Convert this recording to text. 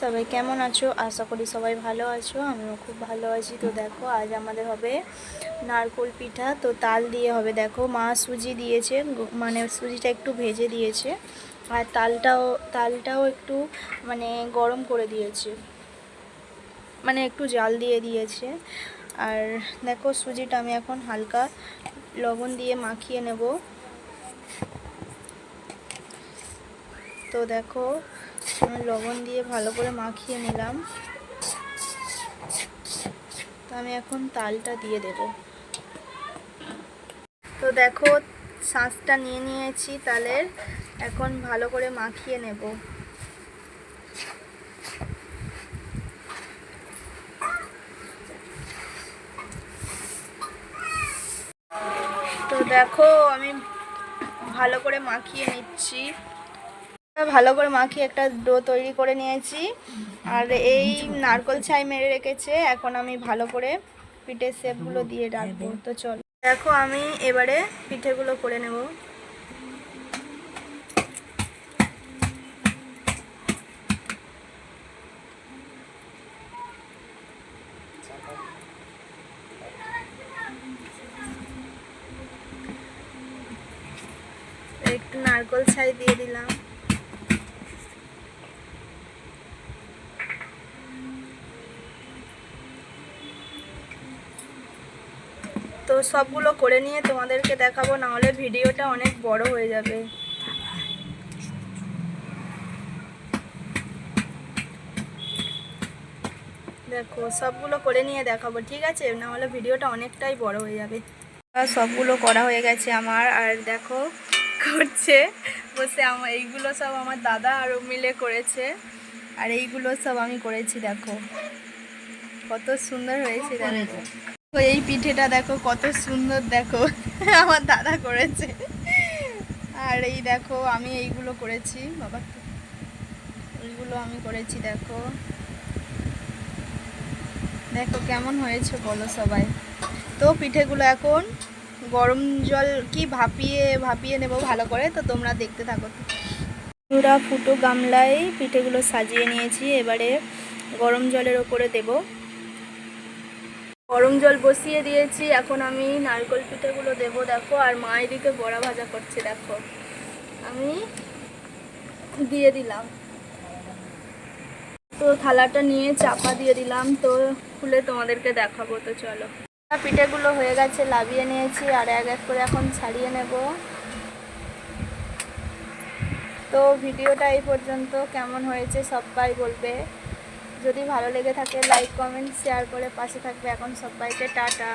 সবাই কেমন আছো? আশা করি সবাই ভালো আছো, আমিও খুব ভালো আছি। তো দেখো, আজ আমাদের হবে নারকোল পিঠা। তো তাল দিয়ে হবে, দেখো, মা সুজি দিয়েছে মানে সুজিটা একটু ভেজে দিয়েছে। আর তালটাও তালটাও একটু মানে গরম করে দিয়েছে। মানে একটু জাল দিয়ে দিয়েছে। আর দেখো, সুজিটা আমি এখন হালকা লবণ দিয়ে মাখিয়ে নেব। তো দেখো আমি লবণ দিয়ে ভালো করে মাখিয়ে নিলাম। তো আমি এখন তালটা দিয়ে দেব। তো দেখো শাঁসটা নিয়ে নিয়েছি তালের। এখন ভালো করে মাখিয়ে নেব। তো দেখো, আমি ভালো করে মাখিয়ে নিচ্ছি। ভালো করে মাখিয়ে একটা ডো তৈরি করে নিয়েছি। আর এই নারকল ছাই মেরে রেখেছে, এখন আমি ভালো করে পিঠের শেপগুলো দিয়ে রাখব। তো চল। দেখো আমি এবারে পিঠেগুলো করে নেব। একটু নারকল ছাই দিয়ে দিলাম। সবগুলো করে নিয়ে তোমাদেরকে দেখাবো না হলে ভিডিওটা অনেক বড় হয়ে যাবে। দেখো, সবগুলো করে নিয়ে দেখাবো, ঠিক আছে? না হলে ভিডিওটা অনেকটাই বড় হয়ে যাবে। সবগুলো করা হয়ে গেছে আমার, আর দেখো, করছে। বসে আমার এইগুলো সব আমার দাদা আরও মিলে করেছে, আর এইগুলো সব আমি করেছি, দেখো। কত সুন্দর হয়েছে, দেখো। এই পিঠেটা দেখো, কত সুন্দর দেখো। আমার দাদা করেছে। আর এই দেখো, আমি এইগুলো করেছি। বাবা, এইগুলো আমি করেছি, দেখো। দেখো, কেমন হয়েছে বলো সবাই। তো পিঠেগুলো এখন গরম জল কি ভাপিয়ে ভাপিয়ে নেব ভালো করে? তো তোমরা দেখতে থাকো। পুরা ফুটো গামলায় পিঠেগুলো সাজিয়ে নিয়েছি। এবারে গরম জলের ওপরে দেবো। গরম জল বসিয়ে দিয়েছি, এখন আমি নারকল পিঠেগুলো দেবো, দেখো, আর মা এদিকে বড়া ভাজা করছে, দেখো। আমি দিয়ে দিলাম। তো থালাটা নিয়ে চাপা দিয়ে দিলাম, তো খুলে তোমাদেরকে দেখাবো, তো চলো। পিঠেগুলো হয়ে গেছে লাভিয়ে নিয়েছি, আর এক এক করে এখন ছাড়িয়ে নেব। তো ভিডিওটা এই পর্যন্ত, কেমন হয়েছে সবাই বলবে। যদি ভালো লেগে থাকে লাইক কমেন্ট শেয়ার করে পাশে থাকবে। এখন সবাইকে টাটা।